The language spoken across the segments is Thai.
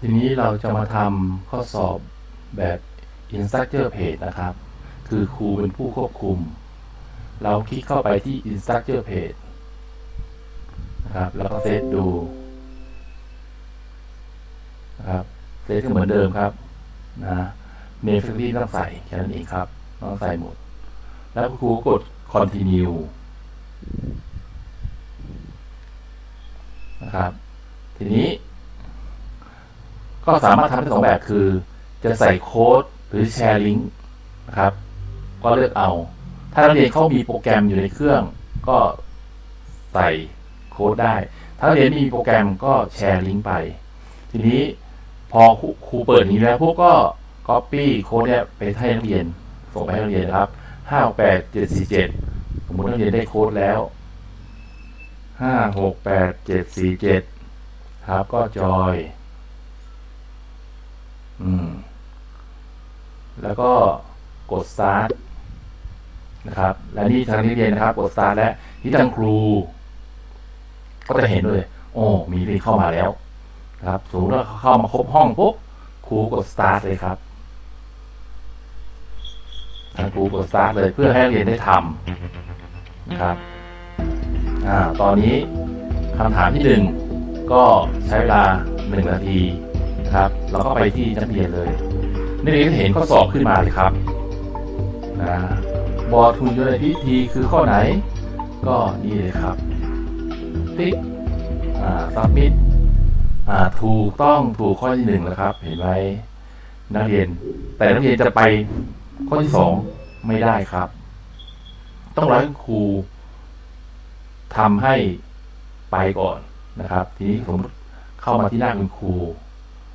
ทีนี้เราจะมาทำข้อสอบแบบ Instructor Page นะครับ คือครูเป็นผู้ควบคุม เราคลิกเข้าไปที่ Instructor Page นะครับแล้วก็เซตดูนะครับเซตก็เหมือนเดิมครับนะเนม f a c t o r y ต้องใส่แค่นั้นเองครับต้องใส่หมด แล้วครูกด continue นะครับ ทีนี้ ก็สามารถทำได้สองแบบคือ จะใส่โค้ดหรือแชร์ลิงก์นะครับ ก็เลือกเอา ถ้านักเรียนเขามีโปรแกรมอยู่ในเครื่อง ก็ใส่โค้ดได้ ถ้านักเรียนมีโปรแกรมก็แชร์ลิงก์ไป ทีนี้พอครูเปิดนี้แล้วพวกก็ Copy โค้ดเนี่ยไปให้นักเรียน ส่งไปให้นักเรียนครับห้าแปดเจ็ดสี่เจ็ดสมมตินักเรียนได้โค้ดแล้วห้าหกแปดเจ็ดสี่เจ็ดครับก็จอย อืม แล้วก็กด start นะครับ และนี่ทางนักเรียนนะครับ กด start และที่ทางครู ก็จะเห็นเลยโอ้มีเรียนเข้ามาแล้วนะครับสมมติว่าเข้ามาครบห้องปุ๊บครูกด start เลยครับทางครูกด start เลยเพื่อให้นักเรียนได้ทำนะครับอ่าตอนนี้คำถามที่หนึ่งก็ใช้เวลาหนึ่งนาที ครับเราก็ไปที่นักเรียนเลยนักเรียนก็จะเห็นข้อสอบขึ้นมาเลยครับนะบอทุนยนต์พิธีคือข้อไหน ก็นี่เลยครับ ติ๊กอ่าซับมิดอ่าถูกต้องถูกข้อที่หนึ่งแล้วครับ เห็นไหมนักเรียน แต่นักเรียนจะไปข้อที่สองไม่ได้ครับ ต้องรอให้ครูทำให้ไปก่อนนะครับ ทีนี้สมมติเข้ามาที่หน้าคุณครู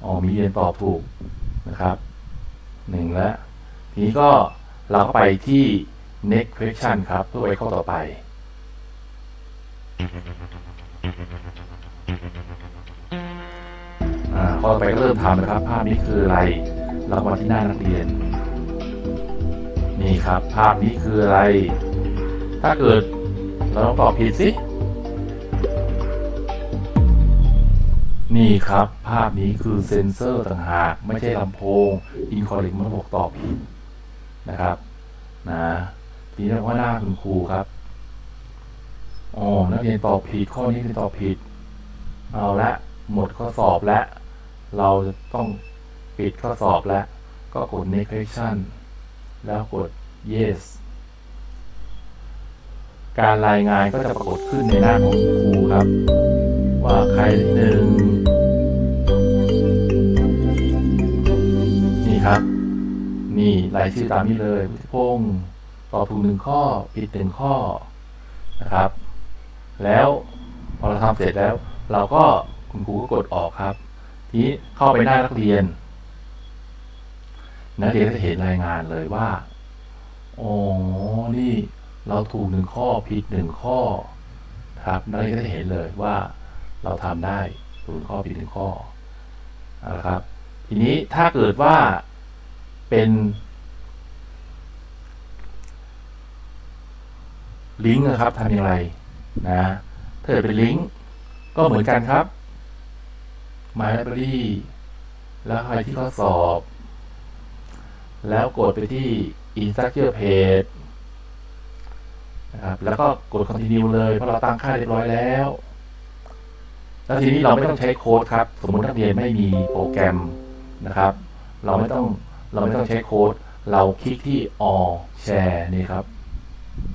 อ๋อมีเรียนตอบถูกนะครับหนึ่งแล้ว ทีนี้ก็เราก็ไปที่ next question ครับเพื่อไปข้อต่อไป อ่าข้อต่อไปก็เริ่มทำนะครับ ภาพนี้คืออะไร เรามาที่หน้านักเรียน นี่ครับ ภาพนี้คืออะไร ถ้าเกิดเราต้องตอบผิดสิ นี่ครับ ภาพนี้คือเซ็นเซอร์ต่างหาก ไม่ใช่ลำโพง อินคอร์เรกมันบอกตอบผิดนะครับ นะทีนี้ว่าหน้าคุณครูครับอ๋อนักเรียนตอบผิดข้อนี้คือตอบผิด เอาละ หมดข้อสอบแล้ว เราจะต้องปิดข้อสอบแล้ว ก็กด next question แล้วกด yes การรายงานก็จะปรากฏขึ้นในหน้าของครูครับ ว่าใครที่หนึ่งนี่ครับ นี่รายชื่อตามนี้เลยพุทธิพงศ์ตอบถูกหนึ่งข้อผิดหนึ่งข้อนะครับ แล้วพอเราทำเสร็จแล้ว เราก็คุณครูก็กดออกครับ ทีนี้เข้าไปหน้านักเรียน นักเรียนก็จะเห็นรายงานเลยว่าอ๋อนี่เราถูกหนึ่งข้อผิดหนึ่งข้อครับนักเรียนก็จะเห็นเลยว่า เราทำได้ถูกหนึ่งข้อผิดหนึ่งข้อเอาละครับ ทีนี้ถ้าเกิดว่าเป็นลิงก์นะครับทำอย่างไรนะถ้าเกิดเป็นลิงก์ก็เหมือนกันครับ My Library แล้วไปที่ข้อสอบ แล้วกดไปที่ Instructor Page นะครับแล้วก็กด Continue เลย เพราะเราตั้งค่าเรียบร้อยแล้ว แล้วทีนี้เราไม่ต้องใช้โค้ดครับ สมมตินักเรียนไม่มีโปรแกรมนะครับ เราไม่ต้องเราไม่ต้องใช้โค้ด เราคลิกที่ all share นี่ครับ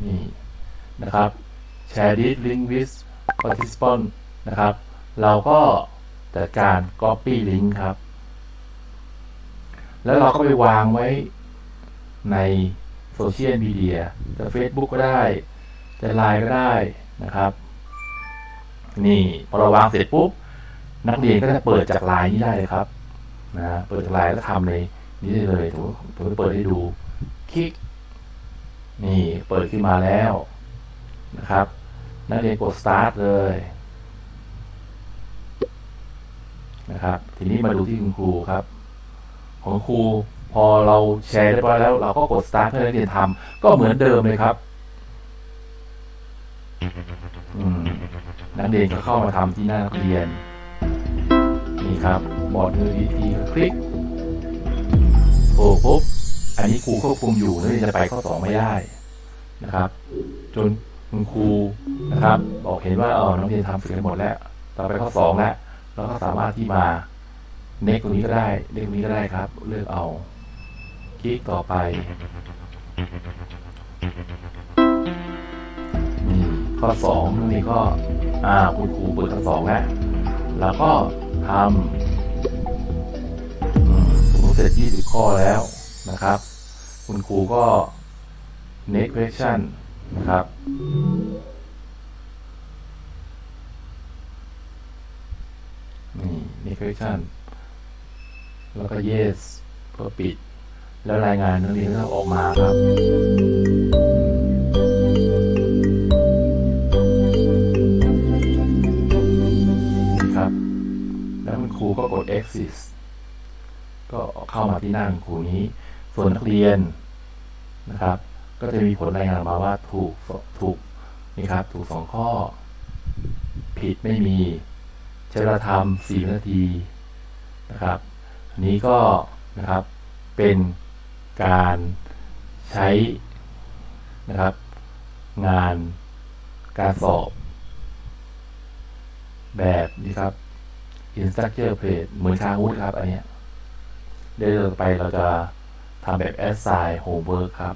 นี่นะครับ share this link with participant นะครับ เราก็จัดการ copy link ครับ แล้วเราก็ไปวางไว้ในโซเชียลมีเดียจะ Facebook ก็ได้ จะไลน์ก็ได้นะครับ นี่พอเราวางเสร็จปุ๊บนักเรียนก็จะเปิดจากลน์นี้ได้เลยครับนะเปิดจากลน์แล้วทำในนี้ได้เลยผมผมเปิดให้ดูคลิก นี่เปิดขึ้นมาแล้วนะครับ นักเรียนกด start เลยนะครับ ทีนี้มาดูที่คุณครูครับ ของครูพอเราแชร์เรียบร้อยแล้ว เราก็กด start ให้นักเรียนทำก็เหมือนเดิมเลยครับ นักเรียนก็เข้ามาทำที่หน้านักเรียน นี่ครับบอร์ดมือดีทีคลิกโอ้ปุ๊บอันนี้ครูควบคุมอยู่นักเรียนจะไปข้อสองไม่ได้นะครับ จนคุณครูนะครับ บอกเห็นว่าเออนักเรียนทำเสร็จหมดแล้วต่อไปข้อสองแล้วเราก็สามารถที่มาเน็กตรงนี้ก็ได้เน็กตรงนี้ก็ได้ครับ เลือกเอา คลิกต่อไปนี่ข้อสองนี่ก็ อ่าคุณครูเปิดข้อสองแล้วแล้วก็ทำอืมเสร็จ 20 ข้อแล้วนะครับ คุณครูก็ next question นะครับ นี่ next question แล้วก็ yes เพื่อปิด แล้วรายงานนักเรียนก็ออกมาครับ exit ก็เข้ามาที่หน้าคุณครูนี้ ส่วนนักเรียนนะครับ ก็จะมีผลรายงานมาว่าถูกถูกนี่ครับ ถูกสองข้อ ผิดไม่มีใช้เวลาทำสี่นาทีนะครับอันนี้ก็นะครับเป็นการใช้นะครับ งานการสอบแบบนี้ครับ instructor plate เหมือนชาวุธครับ อันเนี้ยเดี๋ยวต่อไปเราจะทำแบบ assign homework ครับ